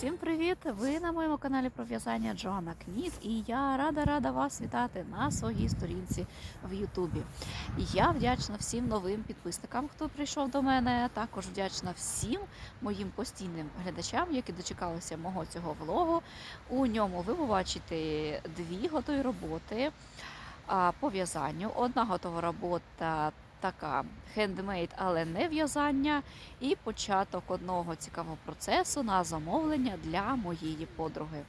Усім привіт! Ви на моєму каналі про в'язання Джоанна Кніт, і я рада рада вас вітати на своїй сторінці в Ютубі. Я вдячна всім новим підписникам, хто прийшов до мене. Також вдячна всім моїм постійним глядачам, які дочекалися мого цього влогу. У ньому ви побачите дві готові роботи по в'язанню. Одна готова робота. Така хендмейд, але не в'язання, і початок одного цікавого процесу на замовлення для моєї подруги.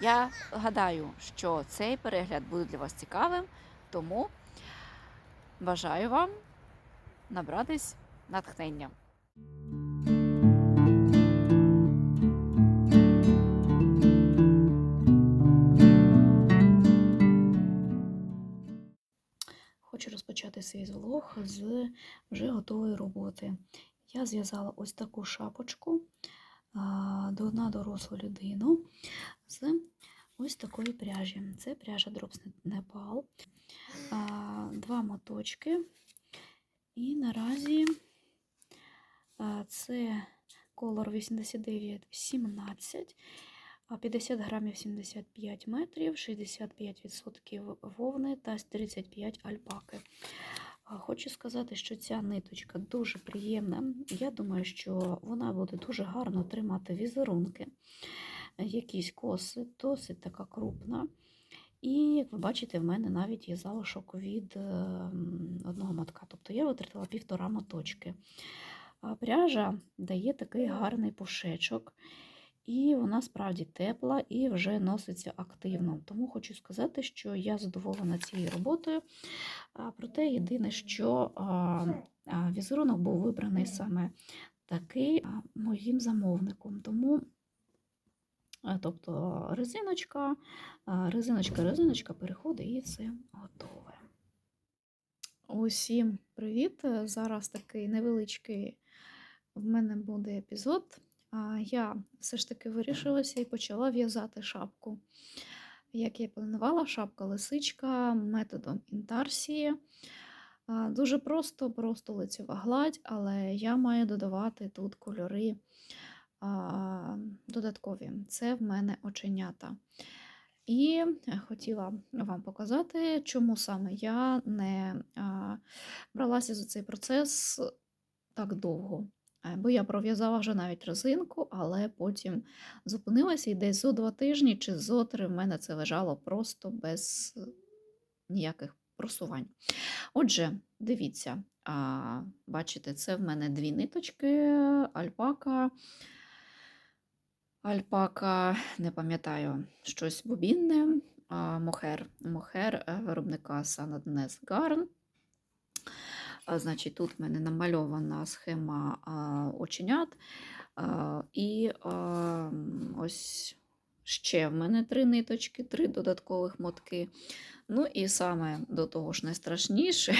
Я гадаю, що цей перегляд буде для вас цікавим, тому бажаю вам набратись натхнення. Хочу розпочати свій влог з вже готової роботи. Я зв'язала ось таку шапочку на дорослу людину з ось такої пряжі. Це пряжа Drops Nepal. Два моточки. І наразі це колор 8917, а 50 грамів 75 метрів, 65% вовни та 35 альпаки. Хочу сказати, що ця ниточка дуже приємна. Я думаю, що вона буде дуже гарно тримати візерунки, якісь коси, досить така крупна. І, як ви бачите, в мене навіть є залишок від е, одного мотка. Тобто я витратила півтора моточки. Пряжа дає такий гарний пушечок. І вона справді тепла і вже носиться активно. Тому хочу сказати, що я задоволена цією роботою. Проте єдине, що візерунок був вибраний саме такий моїм замовником. Тому, тобто, резиночка, резиночка, резиночка переходить і все готове. Усім привіт! Зараз такий невеличкий в мене буде епізод. Я все ж таки вирішилася і почала в'язати шапку. Як я планувала, шапка лисичка методом інтарсії. Дуже просто, просто лицева гладь, але я маю додавати тут кольори додаткові. Це в мене оченята. І хотіла вам показати, чому саме я не бралася за цей процес так довго. Е, Бо я пров'язала вже навіть резинку, але потім зупинилася і десь зо два тижні чи зо три в мене це лежало просто без е, ніяких просувань. Отже, дивіться, а, бачите, це в мене дві ниточки, альпака. Альпака, не пам'ятаю, щось бобінне, мохер. Мохер е, виробника Санаднес Гарн. Значить, тут в мене намальована схема оченят. І ось ще в мене три ниточки, три додаткових мотки. Ну і саме до того ж найстрашніше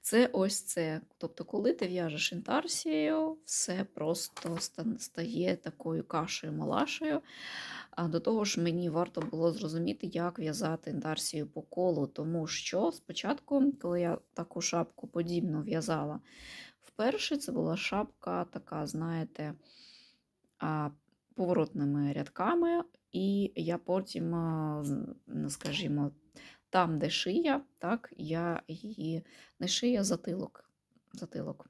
це ось це. Тобто, коли ти в'яжеш інтарсією, все просто стає такою кашею малашею. А до того ж, мені варто було зрозуміти, як в'язати інтарсію по колу, тому що спочатку, коли я таку шапку подібну в'язала, вперше це була шапка така, знаєте, поворотними рядками, і я потім, ну, скажімо, там, де шия, так, я її не шия, затилок. затилок.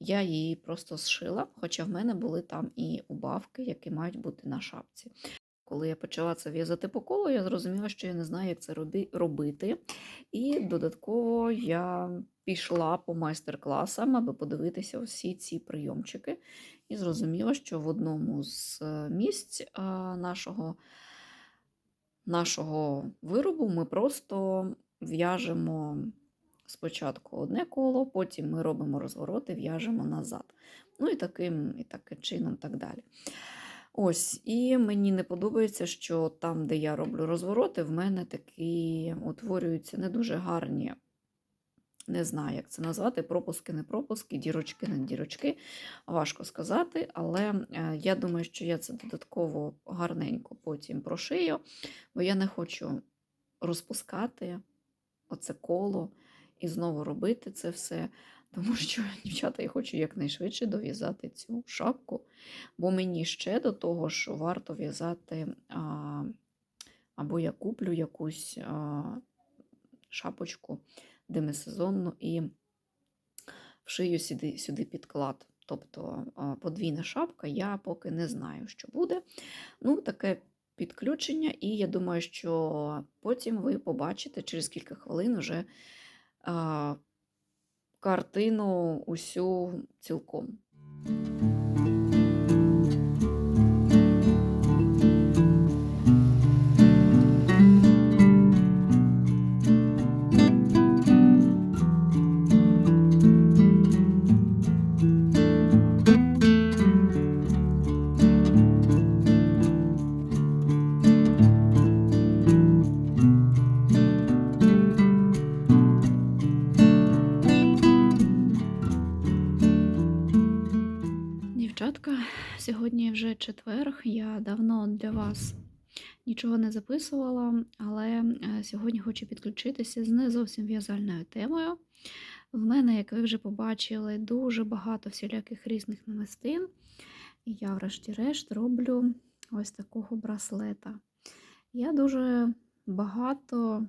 Я її просто зшила, хоча в мене були там і убавки, які мають бути на шапці. Коли я почала це в'язати по колу, я зрозуміла, що я не знаю, як це робити. І додатково я пішла по майстер-класам, аби подивитися всі ці прийомчики. І зрозуміла, що в одному з е, місць нашого, нашого виробу ми просто в'яжемо спочатку одне коло, потім ми робимо розвороти, в'яжемо назад. Ну і таким, і таким чином так далі. Ось, і мені не подобається, що там, де я роблю розвороти, в мене такі утворюються не дуже гарні, не знаю, як це назвати, пропуски, не пропуски, дірочки, не дірочки. Важко сказати, але е, я думаю, що я це додатково гарненько потім прошию, бо я не хочу розпускати оце коло і знову робити це все. тому що, дівчата, я хочу якнайшвидше дов'язати цю шапку, бо мені ще до того, що варто в'язати, або я куплю якусь а, шапочку демисезонну і вшию сюди, сюди підклад. Тобто подвійна шапка, я поки не знаю, що буде. Ну, таке підключення, і я думаю, що потім ви побачите через кілька хвилин вже а, картину усю цілком. Четверг. Я давно для вас нічого не записувала, але е, сьогодні хочу підключитися з не зовсім в'язальною темою. В мене, як ви вже побачили, дуже багато всіляких різних намистин. І я, врешті-решт, роблю ось такого браслета. Я дуже багато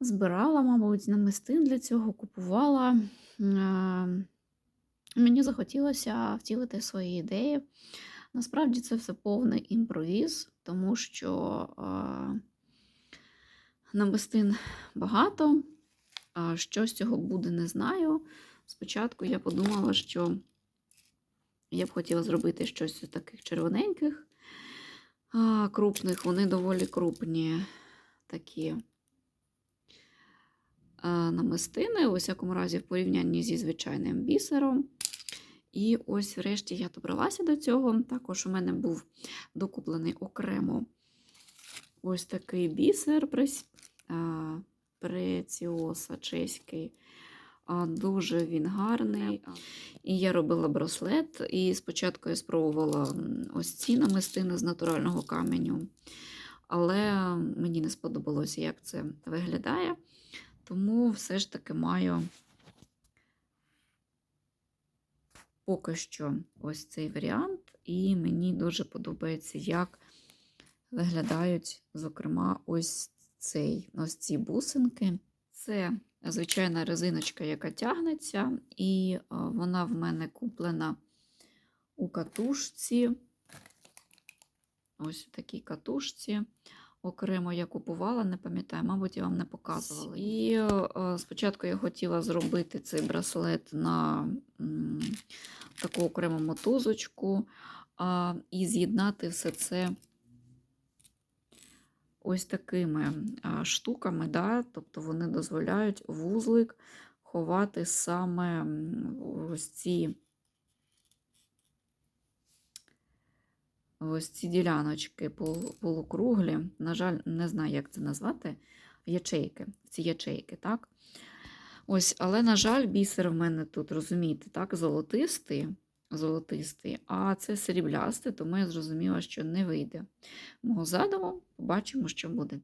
збирала, мабуть, намистин для цього, купувала. Е, Мені захотілося втілити свої ідеї. Насправді це все повний імпровіз, тому що намистин багато, а що з цього буде, не знаю. Спочатку я подумала, що я б хотіла зробити щось з таких червоненьких, крупних, вони доволі крупні такі намистини, у всякому разі, в порівнянні зі звичайним бісером. І ось, врешті, я добралася до цього. Також у мене був докуплений окремо ось такий бісер преціоса чеський. Дуже він гарний. І я робила браслет. І спочатку я спробувала ось ці намистини з натурального каменю. Але мені не сподобалося, як це виглядає. Тому все ж таки маю поки що ось цей варіант, і мені дуже подобається, як виглядають, зокрема, ось цей, ось ці бусинки. Це звичайна резиночка, яка тягнеться, і е, вона в мене куплена у катушці. Ось у такій катушці. Окремо я купувала, не пам'ятаю, мабуть, я вам не показувала. І е, спочатку я хотіла зробити цей браслет на таку окрему мотузочку і з'єднати все це ось такими штуками, да? тобто вони дозволяють вузлик ховати саме ось ці. Ось ці діляночки полукруглі, на жаль, не знаю, як це назвати, ячейки, ці ячейки, так? Ось, але, на жаль, бісер в мене тут, розумієте, так, золотистий, золотистий, а це сріблястий, тому я зрозуміла, що не вийде. Мого задуму, побачимо, що буде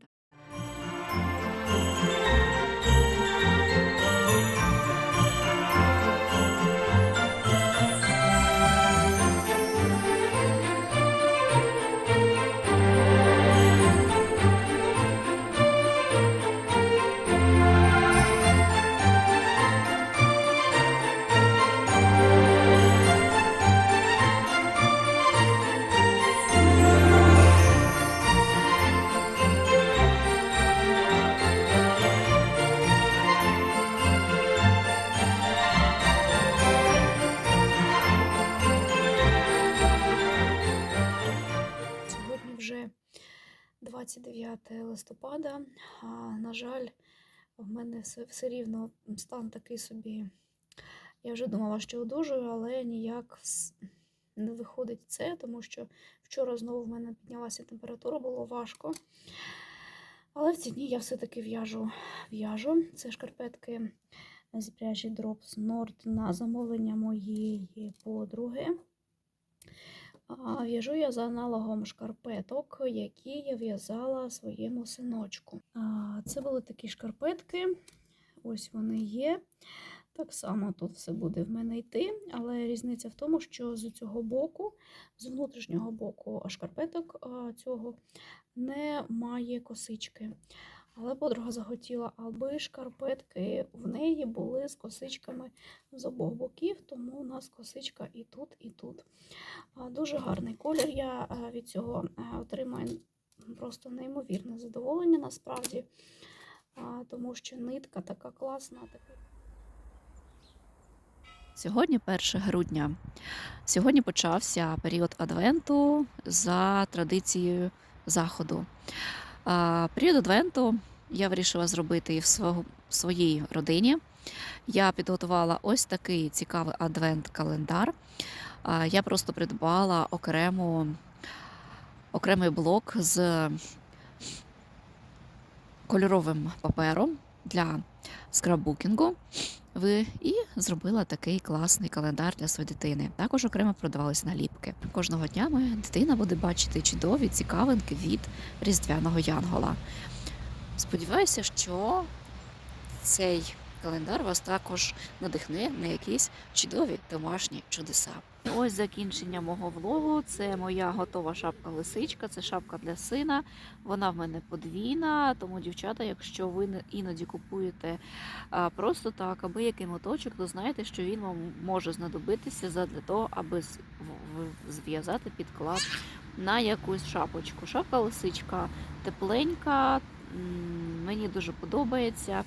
листопада. А, на жаль, в мене все, все рівно стан такий собі. Я вже думала, що одужую, але ніяк не виходить це, тому що вчора знову в мене піднялася температура, було важко. Але в ці дні я все-таки в'яжу. в'яжу. Це шкарпетки з пряжі Drops Nord на замовлення моєї подруги. В'яжу я за аналогом шкарпеток, які я в'язала своєму синочку. Це були такі шкарпетки. Ось вони є. Так само тут все буде в мене йти, але різниця в тому, що з цього боку, з внутрішнього боку шкарпеток цього немає косички. Але подруга захотіла, аби шкарпетки в неї були з косичками з обох боків, тому у нас косичка і тут, і тут. Дуже гарний колір. Я від цього отримаю просто неймовірне задоволення насправді, тому що нитка така класна. Сьогодні 1 грудня. Сьогодні почався період Адвенту за традицією Заходу. Період Адвенту я вирішила зробити і в своїй родині. Я підготувала ось такий цікавий адвент-календар. Я просто придбала окрему, окремий блок з кольоровим папером для скраббукінгу. Ви і зробила такий класний календар для своєї дитини. Також окремо продавались наліпки. Кожного дня моя дитина буде бачити чудові цікавинки від різдвяного янгола. Сподіваюся, що цей календар вас також надихне на якісь чудові домашні чудеса. Ось закінчення мого влогу. Це моя готова шапка лисичка, це шапка для сина. Вона в мене подвійна, тому, дівчата, якщо ви іноді купуєте просто так, аби який моточок, то знаєте, що він вам може знадобитися задля того, аби зв'язати підклад на якусь шапочку. Шапка лисичка тепленька, мені дуже подобається.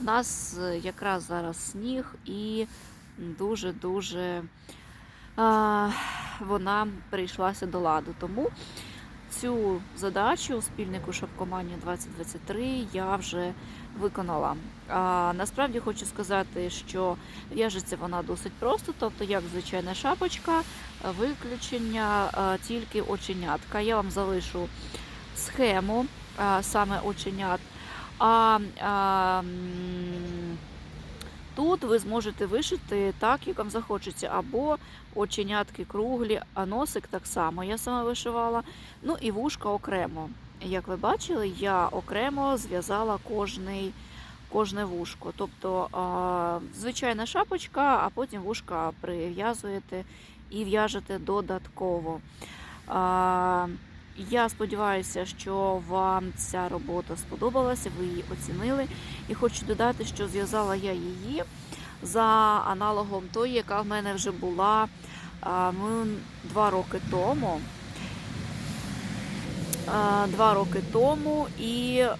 У нас е, якраз зараз сніг і дуже-дуже вона прийшлася до ладу. Тому цю задачу у спільнику Шапкоманія 2023 я вже виконала. А, насправді хочу сказати, що в'яжеться вона досить просто, тобто як звичайна шапочка, виключення тільки оченятка. Я вам залишу схему саме оченят. А, а тут ви зможете вишити так, як вам захочеться, або оченятки круглі, а носик так само. Я сама вишивала. Ну і вушка окремо. Як ви бачили, я окремо зв'язала кожний, кожне вушко. Тобто а, звичайна шапочка, а потім вушка прив'язуєте і в'яжете додатково. Я сподіваюся, що вам ця робота сподобалася, ви її оцінили. І хочу додати, що зв'язала я її за аналогом тої, яка в мене вже була ну, два роки тому. Два роки тому, і, е,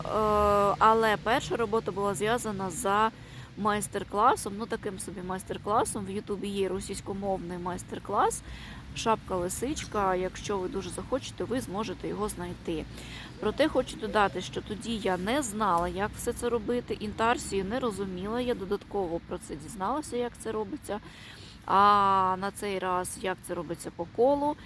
але перша робота була зв'язана за майстер-класом, ну таким собі майстер-класом. В Ютубі є російськомовний майстер-клас Шапка лисичка. Якщо ви дуже захочете, ви зможете його знайти. Проте хочу додати, що тоді я не знала, як все це робити. Інтарсію не розуміла. Я додатково про це дізналася, як це робиться. А на цей раз як це робиться по колу.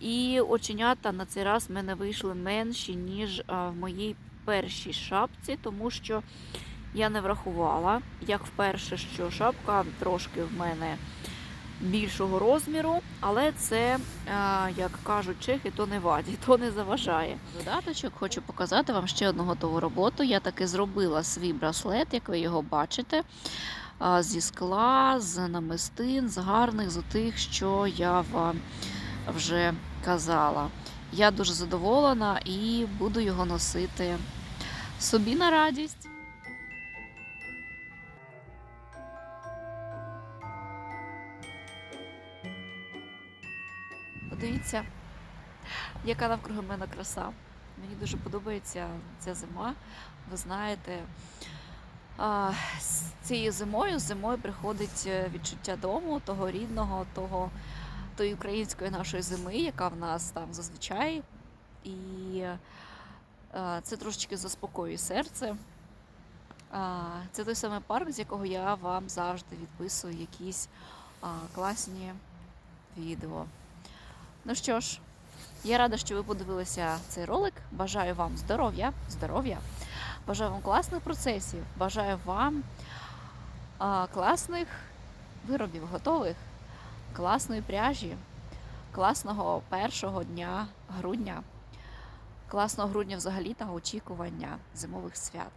І оченята на цей раз в мене вийшли менші, ніж в моїй першій шапці, тому що я не врахувала, як вперше, що шапка трошки в мене більшого розміру, але це, як кажуть чехи, то не ваді, то не заважає. Додаточок хочу показати вам ще одну готову роботу. Я таки зробила свій браслет, як ви його бачите. Зі скла, з намистин, з гарних, з тих, що я вам вже казала. Я дуже задоволена і буду його носити собі на радість. Подивіться, яка навкруги мене краса. Мені дуже подобається ця зима. Ви знаєте, з цією зимою, зимою приходить е, відчуття дому, того рідного, того, тої української нашої зими, яка в нас там зазвичай. І е, це трошечки заспокоює серце. Це той самий парк, з якого я вам завжди відписую якісь класні відео. Ну що ж, я рада, що ви подивилися цей ролик. Бажаю вам здоров'я, здоров'я. Бажаю вам класних процесів. Бажаю вам а, класних виробів готових, класної пряжі, класного першого дня грудня, класного грудня взагалі та очікування зимових свят.